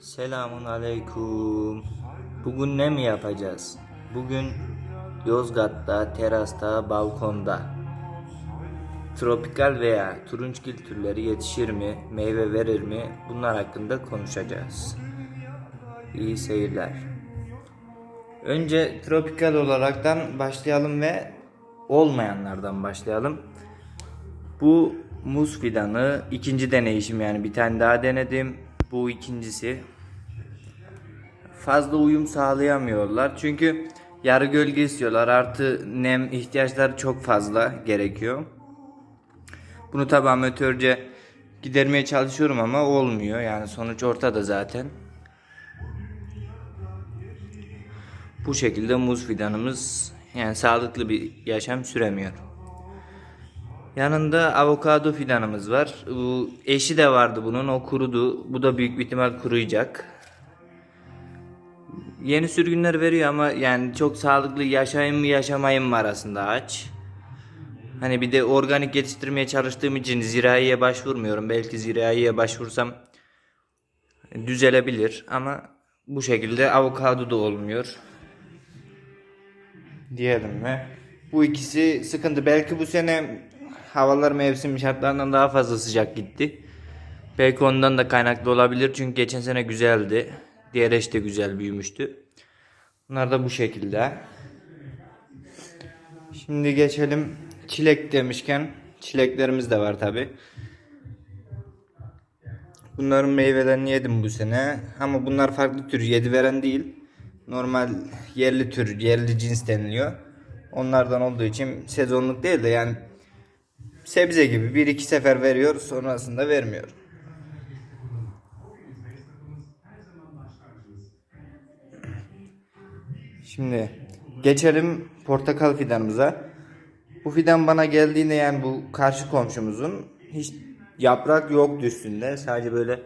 Selamun aleyküm. Bugün ne mi yapacağız? Bugün Yozgat'ta, terasta, balkonda tropikal veya turunçgil türleri yetişir mi, meyve verir mi? Bunlar hakkında konuşacağız. İyi seyirler. Önce tropikal olaraktan başlayalım ve olmayanlardan başlayalım. Bu muz fidanı ikinci deneyişim yani bir tane daha denedim. Bu ikincisi. Fazla uyum sağlayamıyorlar çünkü yarı gölge istiyorlar artı nem ihtiyaçları çok fazla gerekiyor. Bunu tabi amatörce gidermeye çalışıyorum ama olmuyor yani sonuç ortada zaten. Bu şekilde muz fidanımız yani sağlıklı bir yaşam süremiyor. Yanında avokado fidanımız var. Bu eşi de vardı bunun. O kurudu. Bu da büyük bir ihtimal kuruyacak. Yeni sürgünler veriyor ama yani çok sağlıklı yaşayayım mı yaşamayayım mı arasında ağaç. Hani bir de organik yetiştirmeye çalıştığım için ziraiye başvurmuyorum. Belki ziraiye başvursam düzelebilir ama bu şekilde avokado da olmuyor. Diyelim mi? Bu ikisi sıkıntı. Belki bu sene havalar mevsim şartlarından daha fazla sıcak gitti. Belki ondan da kaynaklı olabilir çünkü geçen sene güzeldi. Diğer eş de güzel büyümüştü. Bunlar da bu şekilde. Şimdi geçelim çilek demişken çileklerimiz de var tabi. Bunların meyvelerini yedim bu sene ama bunlar farklı tür yedi veren değil. Normal yerli tür, yerli cins deniliyor. Onlardan olduğu için sezonluk değil de yani sebze gibi bir iki sefer veriyor sonrasında vermiyor. Şimdi geçelim portakal fidanımıza. Bu fidan bana geldiğinde yani bu karşı komşumuzun hiç yaprak yoktu üstünde. Sadece böyle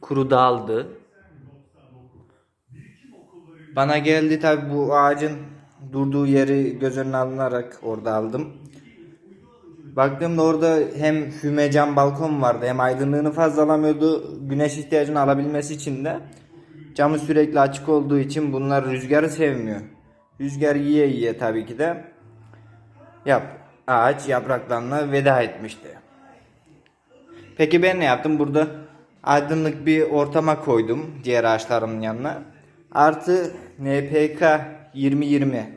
kuru daldı. Bana geldi tabi bu ağacın durduğu yeri göz önüne alınarak orada aldım. Baktığımda orada hem füme cam balkon vardı hem aydınlığını fazla alamıyordu. Güneş ihtiyacını alabilmesi için de camı sürekli açık olduğu için bunlar rüzgarı sevmiyor. Rüzgar yiye yiye tabii ki de yap ağaç yapraklarına veda etmişti. Peki ben ne yaptım? Burada aydınlık bir ortama koydum diğer ağaçlarımın yanına. Artı NPK 2020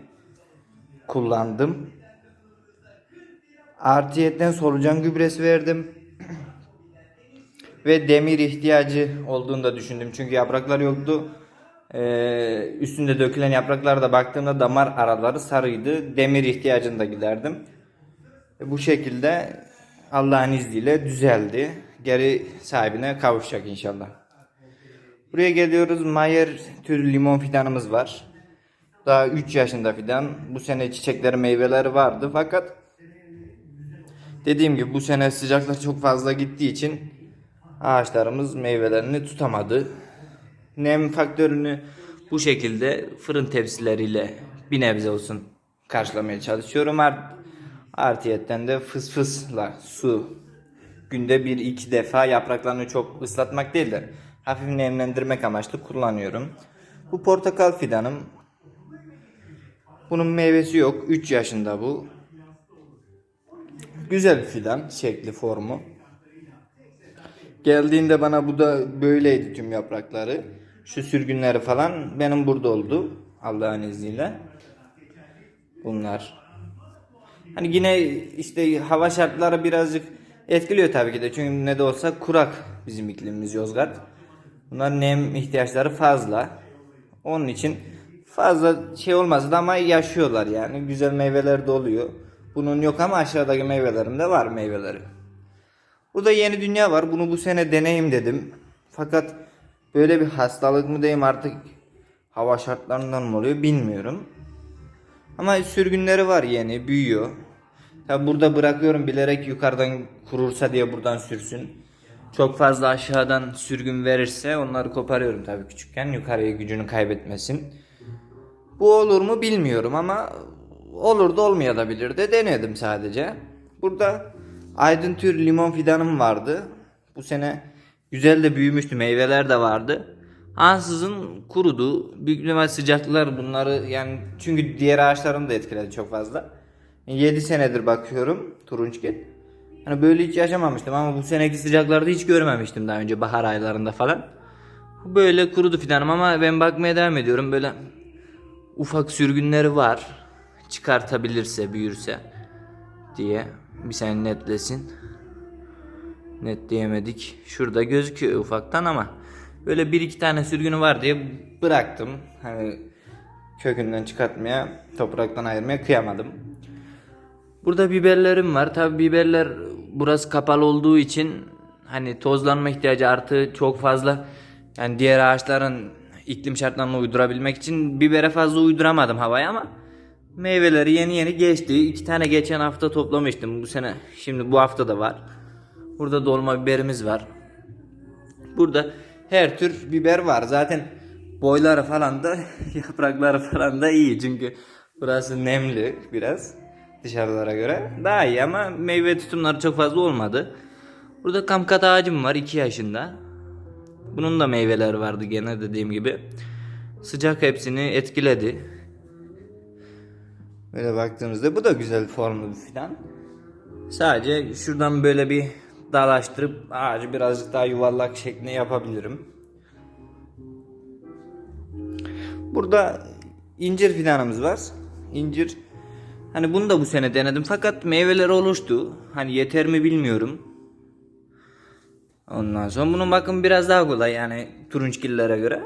kullandım. Artıyetten solucan gübresi verdim. Ve demir ihtiyacı olduğunu da düşündüm. Çünkü yapraklar yoktu. Ee, üstünde dökülen yapraklara da baktığımda damar araları sarıydı. Demir ihtiyacını da giderdim. Bu şekilde Allah'ın izniyle düzeldi. Geri sahibine kavuşacak inşallah. Buraya geliyoruz. Mayer tür limon fidanımız var. Daha 3 yaşında fidan. Bu sene çiçekleri meyveleri vardı fakat dediğim gibi bu sene sıcaklar çok fazla gittiği için ağaçlarımız meyvelerini tutamadı. Nem faktörünü bu şekilde fırın tepsileriyle bir nebze olsun karşılamaya çalışıyorum. Art artıyetten de fıs fısla su günde bir iki defa yapraklarını çok ıslatmak değil de hafif nemlendirmek amaçlı kullanıyorum. Bu portakal fidanım. Bunun meyvesi yok. 3 yaşında bu. Güzel bir fidan şekli formu. Geldiğinde bana bu da böyleydi tüm yaprakları. Şu sürgünleri falan benim burada oldu. Allah'ın izniyle. Bunlar. Hani yine işte hava şartları birazcık etkiliyor tabii ki de. Çünkü ne de olsa kurak bizim iklimimiz Yozgat. Bunlar nem ihtiyaçları fazla. Onun için fazla şey olmaz da ama yaşıyorlar yani. Güzel meyveler de oluyor. Bunun yok ama aşağıdaki meyvelerimde var meyveleri. Burada yeni dünya var. Bunu bu sene deneyim dedim. Fakat böyle bir hastalık mı diyeyim artık hava şartlarından mı oluyor bilmiyorum. Ama sürgünleri var yeni büyüyor. Tabi burada bırakıyorum bilerek yukarıdan kurursa diye buradan sürsün. Çok fazla aşağıdan sürgün verirse onları koparıyorum tabii küçükken yukarıya gücünü kaybetmesin. Bu olur mu bilmiyorum ama olur da olmayabilir de denedim sadece. Burada aydın tür limon fidanım vardı. Bu sene güzel de büyümüştü meyveler de vardı. Ansızın kurudu. Büyük ihtimal sıcaklar bunları yani çünkü diğer ağaçlarını da etkiledi çok fazla. 7 senedir bakıyorum turunçgil. Hani böyle hiç yaşamamıştım ama bu seneki sıcaklarda hiç görmemiştim daha önce bahar aylarında falan. Böyle kurudu fidanım ama ben bakmaya devam ediyorum. Böyle ufak sürgünleri var. Çıkartabilirse, büyürse diye. Bir sene netlesin. Netleyemedik. Şurada gözüküyor ufaktan ama böyle bir iki tane sürgünü var diye bıraktım. Hani kökünden çıkartmaya, topraktan ayırmaya kıyamadım. Burada biberlerim var. Tabi biberler burası kapalı olduğu için hani tozlanma ihtiyacı artı çok fazla. Yani diğer ağaçların iklim şartlarına uydurabilmek için bibere fazla uyduramadım havaya ama meyveleri yeni yeni geçti. İki tane geçen hafta toplamıştım. Bu sene şimdi bu hafta da var. Burada dolma biberimiz var. Burada her tür biber var. Zaten boyları falan da yaprakları falan da iyi. Çünkü burası nemli biraz dışarılara göre. Daha iyi ama meyve tutumları çok fazla olmadı. Burada kamkat ağacım var 2 yaşında. Bunun da meyveleri vardı gene dediğim gibi. Sıcak hepsini etkiledi. Böyle baktığımızda bu da güzel formlu bir fidan. Sadece şuradan böyle bir dalaştırıp ağacı birazcık daha yuvarlak şeklinde yapabilirim. Burada incir fidanımız var. İncir hani bunu da bu sene denedim fakat meyveleri oluştu. Hani yeter mi bilmiyorum. Ondan sonra bunun bakın biraz daha kolay yani turunçgillere göre.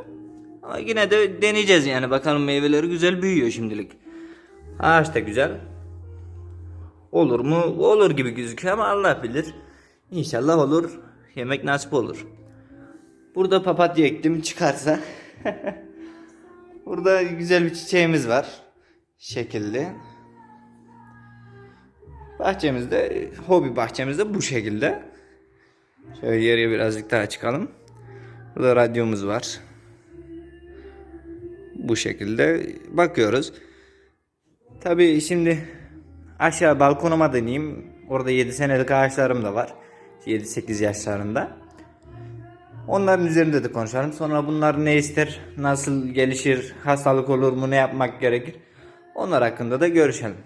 Ama yine de deneyeceğiz yani bakalım meyveleri güzel büyüyor şimdilik. Ağaç da güzel. Olur mu? Olur gibi gözüküyor ama Allah bilir. İnşallah olur. Yemek nasip olur. Burada papatya ektim çıkarsa. Burada güzel bir çiçeğimiz var. Şekilli. Bahçemizde, hobi bahçemizde bu şekilde. Şöyle yere birazcık daha çıkalım. Burada radyomuz var. Bu şekilde bakıyoruz. Tabii şimdi aşağı balkonuma deneyeyim. Orada 7 senelik ağaçlarım da var. 7-8 yaşlarında. Onların üzerinde de konuşalım. Sonra bunlar ne ister, nasıl gelişir, hastalık olur mu, ne yapmak gerekir. Onlar hakkında da görüşelim.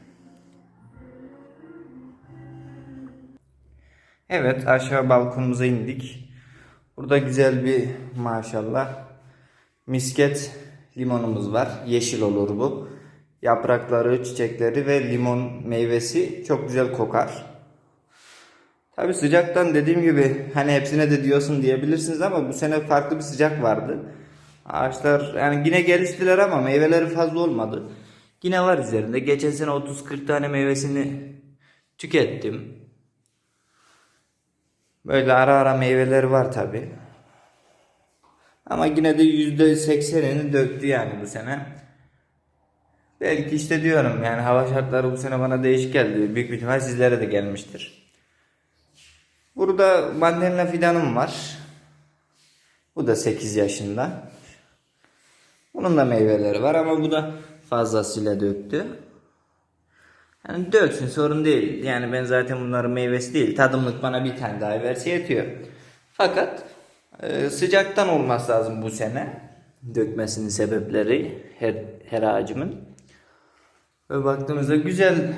Evet aşağı balkonumuza indik. Burada güzel bir maşallah misket limonumuz var. Yeşil olur bu. Yaprakları, çiçekleri ve limon meyvesi çok güzel kokar. Tabi sıcaktan dediğim gibi hani hepsine de diyorsun diyebilirsiniz ama bu sene farklı bir sıcak vardı. Ağaçlar yani yine geliştiler ama meyveleri fazla olmadı. Yine var üzerinde. Geçen sene 30-40 tane meyvesini tükettim. Böyle ara ara meyveleri var tabi. Ama yine de %80'ini döktü yani bu sene. Belki işte diyorum yani hava şartları bu sene bana değişik geldi. Büyük bir ihtimal sizlere de gelmiştir. Burada mandalina fidanım var. Bu da 8 yaşında. Bunun da meyveleri var ama bu da fazlasıyla döktü. Yani döksün sorun değil. Yani ben zaten bunların meyvesi değil. Tadımlık bana bir tane daha verse yetiyor. Fakat e, sıcaktan olması lazım bu sene. Dökmesinin sebepleri her, her ağacımın. Ve baktığımızda güzel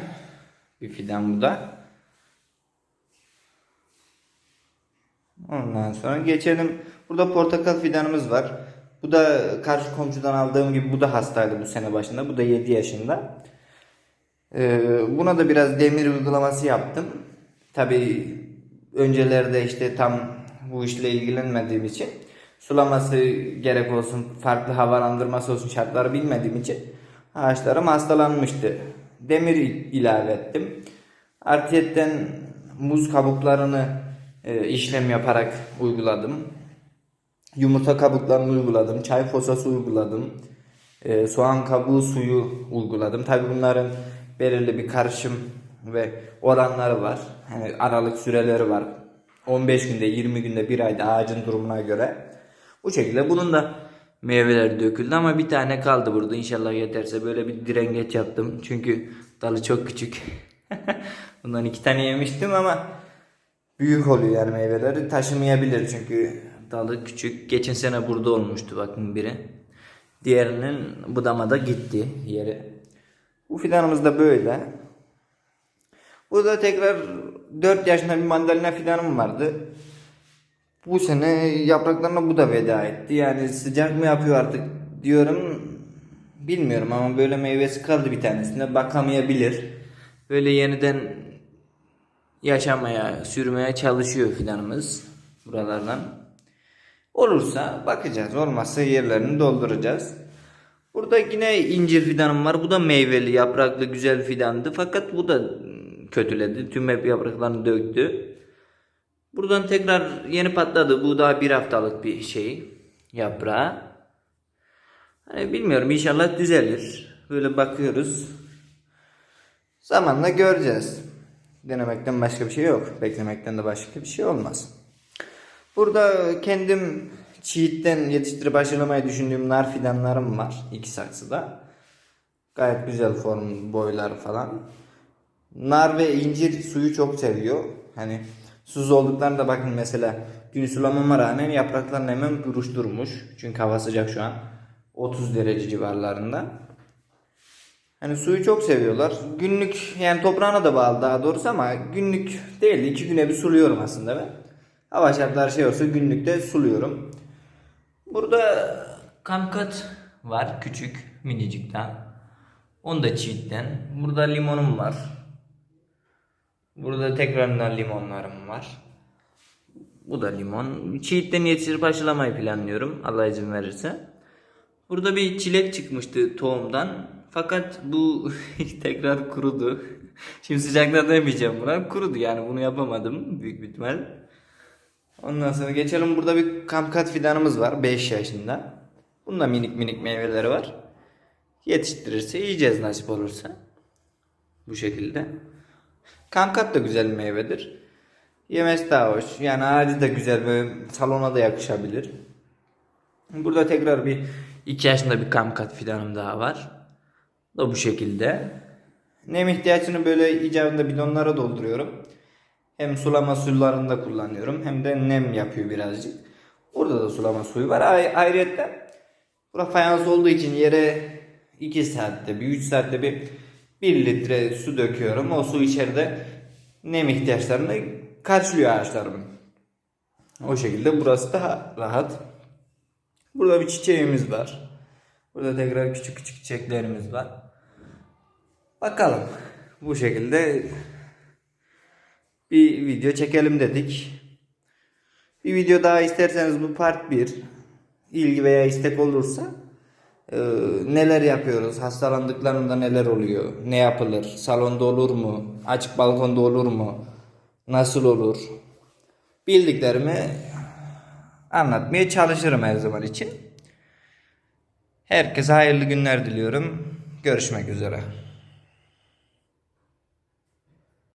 bir fidan bu da. Ondan sonra geçelim. Burada portakal fidanımız var. Bu da karşı komşudan aldığım gibi bu da hastaydı bu sene başında. Bu da 7 yaşında. Ee, buna da biraz demir uygulaması yaptım. Tabi öncelerde işte tam bu işle ilgilenmediğim için sulaması gerek olsun, farklı havalandırması olsun şartları bilmediğim için ağaçlarım hastalanmıştı. Demir ilave ettim. Artıyetten muz kabuklarını e, işlem yaparak uyguladım. Yumurta kabuklarını uyguladım. Çay posası uyguladım. E, soğan kabuğu suyu uyguladım. Tabi bunların belirli bir karışım ve oranları var. Yani aralık süreleri var. 15 günde, 20 günde, bir ayda ağacın durumuna göre. Bu şekilde bunun da meyveleri döküldü ama bir tane kaldı burada. İnşallah yeterse böyle bir direngeç yaptım. Çünkü dalı çok küçük. Bundan iki tane yemiştim ama büyük oluyor yani meyveleri taşımayabilir çünkü dalı küçük. Geçen sene burada olmuştu bakın biri. Diğerinin budamada gitti yeri. Bu fidanımız da böyle. Burada tekrar 4 yaşında bir mandalina fidanım vardı. Bu sene yapraklarına bu da veda etti. Yani sıcak mı yapıyor artık diyorum. Bilmiyorum ama böyle meyvesi kaldı bir tanesinde. Bakamayabilir. Böyle yeniden yaşamaya, sürmeye çalışıyor fidanımız buralardan. Olursa bakacağız. Olmazsa yerlerini dolduracağız. Burada yine incir fidanım var. Bu da meyveli, yapraklı, güzel fidandı. Fakat bu da kötüledi. Tüm hep yapraklarını döktü. Buradan tekrar yeni patladı. Bu daha bir haftalık bir şey. Yaprağı. Hani bilmiyorum inşallah düzelir. Böyle bakıyoruz. Zamanla göreceğiz. Denemekten başka bir şey yok. Beklemekten de başka bir şey olmaz. Burada kendim çiğitten yetiştirip aşılamayı düşündüğüm nar fidanlarım var. iki saksıda. Gayet güzel form boylar falan. Nar ve incir suyu çok seviyor. Hani susuz olduklarında bakın mesela gün sulamama rağmen yapraklarını hemen buruşturmuş. Çünkü hava sıcak şu an. 30 derece civarlarında. Hani suyu çok seviyorlar. Günlük yani toprağına da bağlı daha doğrusu ama günlük değil de iki güne bir suluyorum aslında ben. Hava şartları şey olsa günlükte suluyorum. Burada kamkat var küçük minicikten. Onu da çiğitten. Burada limonum var. Burada tekrardan limonlarım var. Bu da limon. Çiğitten yetiştirip aşılamayı planlıyorum. Allah izin verirse. Burada bir çilek çıkmıştı tohumdan. Fakat bu tekrar kurudu. Şimdi sıcakta demeyeceğim buna. Kurudu yani bunu yapamadım büyük bir ihtimal. Ondan sonra geçelim burada bir kamkat fidanımız var 5 yaşında. Bunda minik minik meyveleri var. Yetiştirirse yiyeceğiz nasip olursa. Bu şekilde. Kamkat da güzel meyvedir. Yemesi daha hoş. Yani ağacı da güzel böyle salona da yakışabilir. Burada tekrar bir 2 yaşında bir kamkat fidanım daha var. Da bu şekilde. Nem ihtiyacını böyle icabında bidonlara dolduruyorum. Hem sulama sularında kullanıyorum hem de nem yapıyor birazcık. Burada da sulama suyu var. Ay ayrıca bura fayans olduğu için yere 2 saatte bir 3 saatte bir 1 litre su döküyorum. O su içeride nem ihtiyaçlarını karşılıyor ağaçlarımın. O şekilde burası daha rahat. Burada bir çiçeğimiz var. Burada tekrar küçük küçük çiçeklerimiz var. Bakalım. Bu şekilde bir video çekelim dedik. Bir video daha isterseniz bu part 1 ilgi veya istek olursa e, neler yapıyoruz, hastalandıklarında neler oluyor, ne yapılır, salonda olur mu, açık balkonda olur mu, nasıl olur bildiklerimi anlatmaya çalışırım her zaman için. Herkese hayırlı günler diliyorum. Görüşmek üzere.